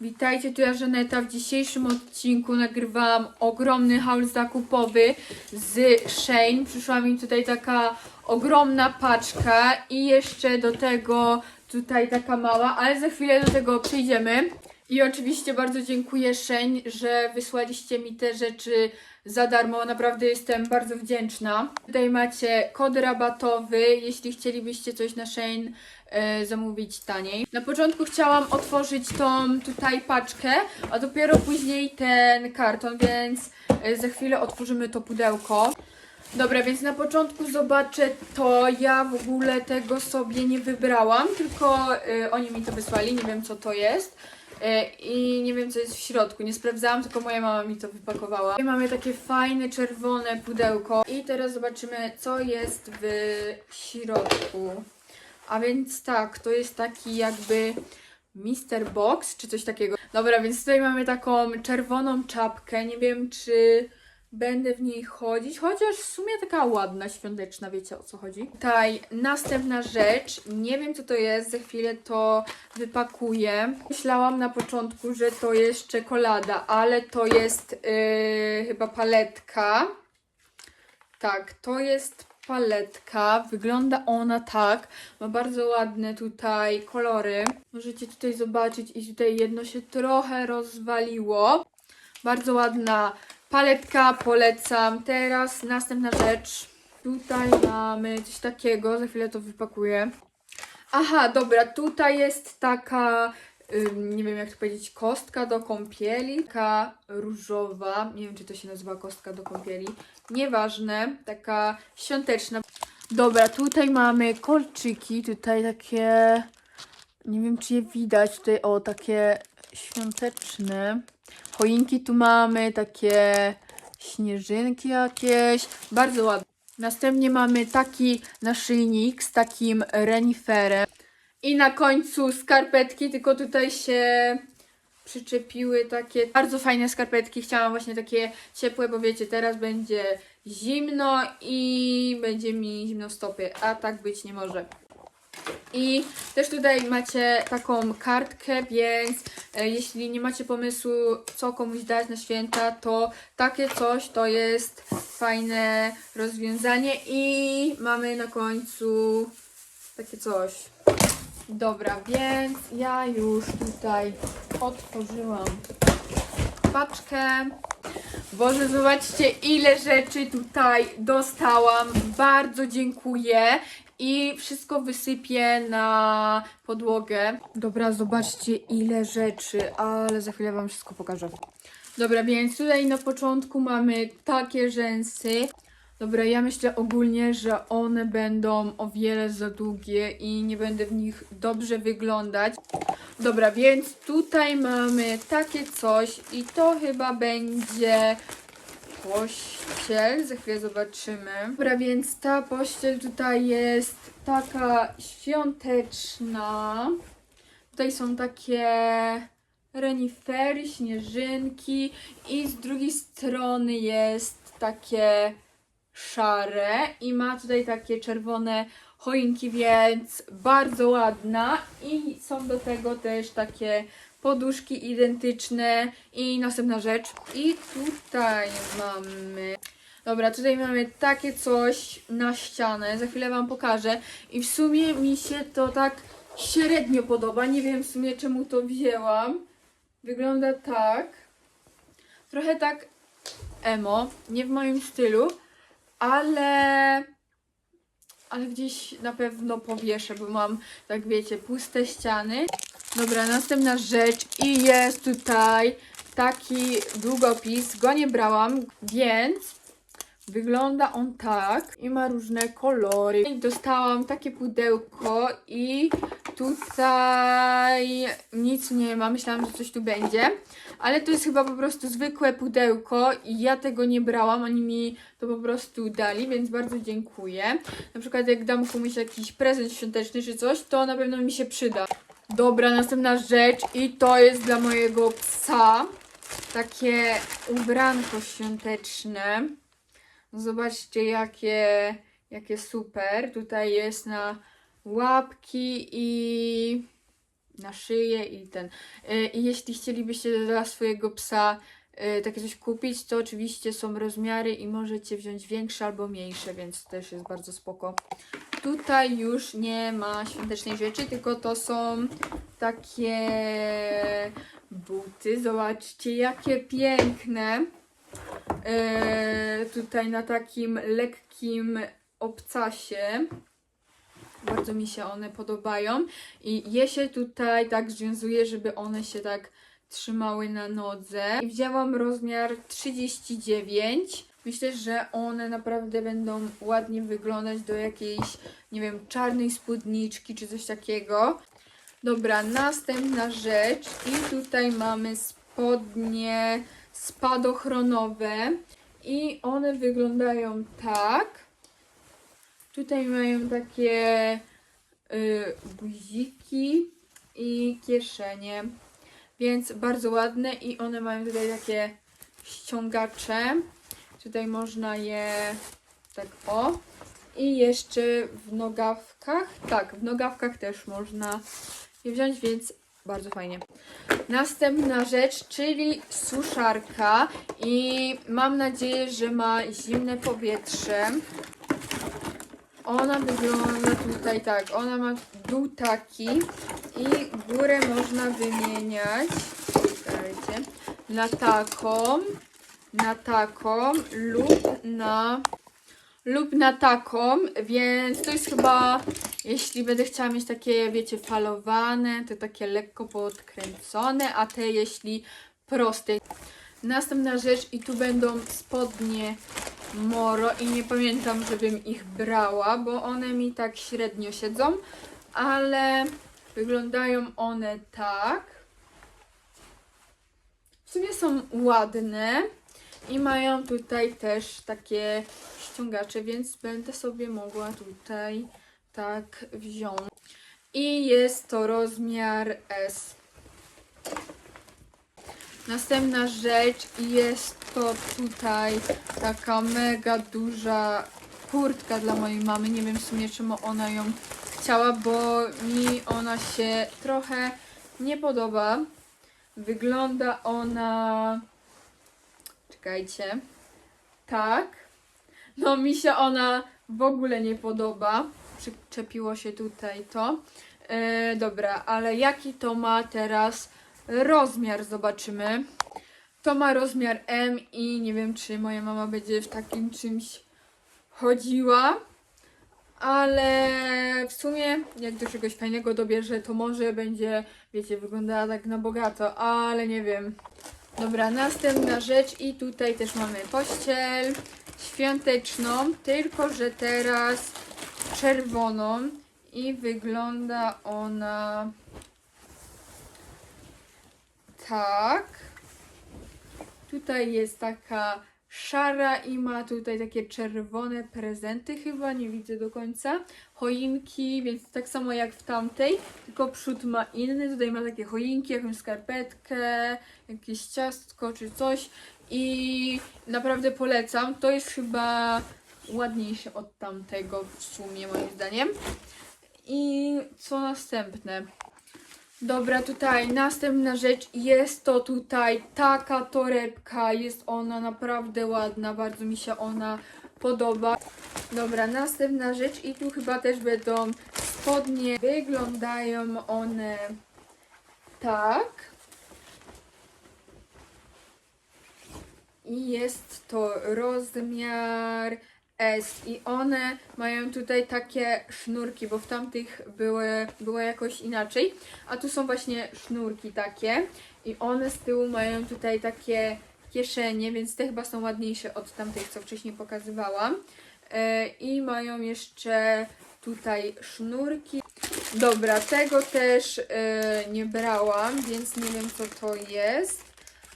Witajcie, tu ja Żaneta. W dzisiejszym odcinku nagrywałam ogromny haul zakupowy z Shane. Przyszła mi tutaj taka ogromna paczka i jeszcze do tego tutaj taka mała, ale za chwilę do tego przejdziemy. I oczywiście bardzo dziękuję Shane, że wysłaliście mi te rzeczy za darmo. Naprawdę jestem bardzo wdzięczna. Tutaj macie kod rabatowy, jeśli chcielibyście coś na Shane e, zamówić taniej. Na początku chciałam otworzyć tą tutaj paczkę, a dopiero później ten karton, więc e, za chwilę otworzymy to pudełko. Dobra, więc na początku zobaczę to. Ja w ogóle tego sobie nie wybrałam, tylko y, oni mi to wysłali, nie wiem co to jest. Y, I nie wiem co jest w środku. Nie sprawdzałam, tylko moja mama mi to wypakowała. I mamy takie fajne czerwone pudełko. I teraz zobaczymy, co jest w środku. A więc tak, to jest taki jakby Mister Box, czy coś takiego. Dobra, więc tutaj mamy taką czerwoną czapkę. Nie wiem, czy będę w niej chodzić, chociaż w sumie taka ładna, świąteczna, wiecie o co chodzi. Tutaj następna rzecz, nie wiem co to jest, za chwilę to wypakuję. Myślałam na początku, że to jest czekolada, ale to jest yy, chyba paletka. Tak, to jest paletka. Wygląda ona tak. Ma bardzo ładne tutaj kolory. Możecie tutaj zobaczyć i tutaj jedno się trochę rozwaliło. Bardzo ładna paletka, polecam. Teraz następna rzecz. Tutaj mamy coś takiego, za chwilę to wypakuję. Aha, dobra, tutaj jest taka, nie wiem jak to powiedzieć, kostka do kąpieli. Taka różowa, nie wiem czy to się nazywa kostka do kąpieli. Nieważne, taka świąteczna. Dobra, tutaj mamy kolczyki, tutaj takie, nie wiem czy je widać, tutaj o, takie świąteczne. Choinki tu mamy, takie śnieżynki jakieś, bardzo ładne. Następnie mamy taki naszyjnik z takim reniferem. I na końcu skarpetki, tylko tutaj się przyczepiły takie bardzo fajne skarpetki. Chciałam właśnie takie ciepłe, bo wiecie, teraz będzie zimno i będzie mi zimno w stopy, a tak być nie może. I też tutaj macie taką kartkę, więc e, jeśli nie macie pomysłu, co komuś dać na święta, to takie coś to jest fajne rozwiązanie. I mamy na końcu takie coś. Dobra, więc ja już tutaj otworzyłam paczkę. Boże, zobaczcie ile rzeczy tutaj dostałam. Bardzo dziękuję. I wszystko wysypię na podłogę. Dobra, zobaczcie ile rzeczy, ale za chwilę Wam wszystko pokażę. Dobra, więc tutaj na początku mamy takie rzęsy. Dobra, ja myślę ogólnie, że one będą o wiele za długie i nie będę w nich dobrze wyglądać. Dobra, więc tutaj mamy takie coś i to chyba będzie pościel. Za chwilę zobaczymy. Dobra, więc ta pościel tutaj jest taka świąteczna. Tutaj są takie renifery, śnieżynki i z drugiej strony jest takie szare i ma tutaj takie czerwone choinki, więc bardzo ładna i są do tego też takie poduszki identyczne i następna rzecz. I tutaj mamy. Dobra, tutaj mamy takie coś na ścianę, za chwilę Wam pokażę. I w sumie mi się to tak średnio podoba, nie wiem w sumie czemu to wzięłam. Wygląda tak, trochę tak emo, nie w moim stylu, ale ale gdzieś na pewno powieszę, bo mam, tak wiecie, puste ściany. Dobra, następna rzecz i jest tutaj taki długopis, go nie brałam, więc wygląda on tak i ma różne kolory. Dostałam takie pudełko i tutaj nic nie ma, myślałam, że coś tu będzie, ale to jest chyba po prostu zwykłe pudełko i ja tego nie brałam, oni mi to po prostu dali, więc bardzo dziękuję. Na przykład jak dam komuś jakiś prezent świąteczny czy coś, to na pewno mi się przyda. Dobra, następna rzecz i to jest dla mojego psa takie ubranko świąteczne. Zobaczcie jakie, jakie super. Tutaj jest na łapki i na szyję i ten. Y, I jeśli chcielibyście dla swojego psa y, takie coś kupić, to oczywiście są rozmiary i możecie wziąć większe albo mniejsze, więc też jest bardzo spoko. Tutaj już nie ma świątecznej rzeczy, tylko to są takie buty. Zobaczcie, jakie piękne. E, tutaj na takim lekkim obcasie. Bardzo mi się one podobają. I je się tutaj tak związuje, żeby one się tak trzymały na nodze. I wzięłam rozmiar 39. Myślę, że one naprawdę będą ładnie wyglądać do jakiejś, nie wiem, czarnej spódniczki czy coś takiego. Dobra, następna rzecz. I tutaj mamy spodnie spadochronowe. I one wyglądają tak. Tutaj mają takie y, guziki i kieszenie. Więc bardzo ładne i one mają tutaj takie ściągacze. Tutaj można je tak o. I jeszcze w nogawkach. Tak, w nogawkach też można je wziąć, więc bardzo fajnie. Następna rzecz, czyli suszarka i mam nadzieję, że ma zimne powietrze. Ona wygląda tutaj tak, ona ma dół taki i górę można wymieniać na taką, na taką lub na lub na taką, więc to jest chyba, jeśli będę chciała mieć takie, wiecie, falowane, to takie lekko podkręcone, a te jeśli proste. Następna rzecz i tu będą spodnie Moro i nie pamiętam, żebym ich brała, bo one mi tak średnio siedzą, ale wyglądają one tak. W sumie są ładne i mają tutaj też takie ściągacze, więc będę sobie mogła tutaj tak wziąć. I jest to rozmiar S. Następna rzecz jest to tutaj taka mega duża kurtka dla mojej mamy. Nie wiem w sumie czemu ona ją chciała, bo mi ona się trochę nie podoba. Wygląda ona. Czekajcie. Tak. No mi się ona w ogóle nie podoba. Przyczepiło się tutaj to. E, dobra, ale jaki to ma teraz rozmiar? Zobaczymy. To ma rozmiar M i nie wiem, czy moja mama będzie w takim czymś chodziła. Ale w sumie, jak do czegoś fajnego dobierze, to może będzie, wiecie, wyglądała tak na bogato, ale nie wiem. Dobra, następna rzecz i tutaj też mamy pościel świąteczną, tylko że teraz czerwoną i wygląda ona tak. Tutaj jest taka szara i ma tutaj takie czerwone prezenty chyba, nie widzę do końca. Choinki, więc tak samo jak w tamtej, tylko przód ma inny. Tutaj ma takie choinki, jakąś skarpetkę, jakieś ciastko czy coś. I naprawdę polecam. To jest chyba ładniejsze od tamtego w sumie moim zdaniem. I co następne? Dobra, tutaj następna rzecz jest to tutaj taka torebka, jest ona naprawdę ładna, bardzo mi się ona podoba. Dobra, następna rzecz i tu chyba też będą spodnie. Wyglądają one tak. I jest to rozmiar S i one mają tutaj takie sznurki, bo w tamtych były, było jakoś inaczej, a tu są właśnie sznurki takie i one z tyłu mają tutaj takie kieszenie, więc te chyba są ładniejsze od tamtych, co wcześniej pokazywałam. E, I mają jeszcze tutaj sznurki. Dobra, tego też e, nie brałam, więc nie wiem co to jest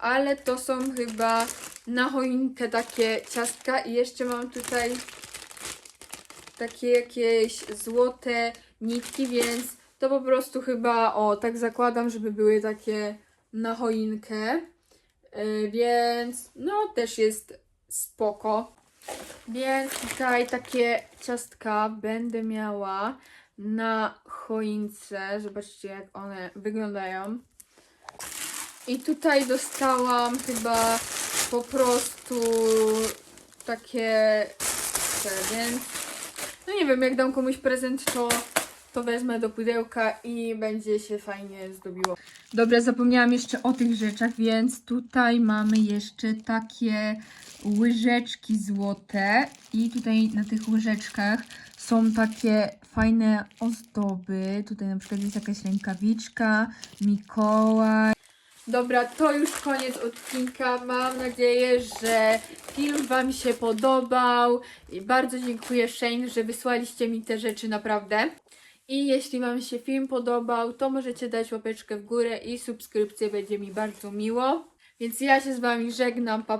ale to są chyba na choinkę takie ciastka i jeszcze mam tutaj takie jakieś złote nitki, więc to po prostu chyba, o, tak zakładam, żeby były takie na choinkę, yy, więc no też jest spoko. Więc tutaj takie ciastka będę miała na choince. Zobaczcie, jak one wyglądają. I tutaj dostałam chyba po prostu takie więc no nie wiem, jak dam komuś prezent, to, to wezmę do pudełka i będzie się fajnie zdobiło. Dobra, zapomniałam jeszcze o tych rzeczach, więc tutaj mamy jeszcze takie łyżeczki złote i tutaj na tych łyżeczkach są takie fajne ozdoby. Tutaj na przykład jest jakaś rękawiczka, Mikołaj. Dobra, to już koniec odcinka. Mam nadzieję, że film Wam się podobał. I bardzo dziękuję Shane, że wysłaliście mi te rzeczy naprawdę. I jeśli Wam się film podobał, to możecie dać łapeczkę w górę i subskrypcję, będzie mi bardzo miło. Więc ja się z Wami żegnam, pa.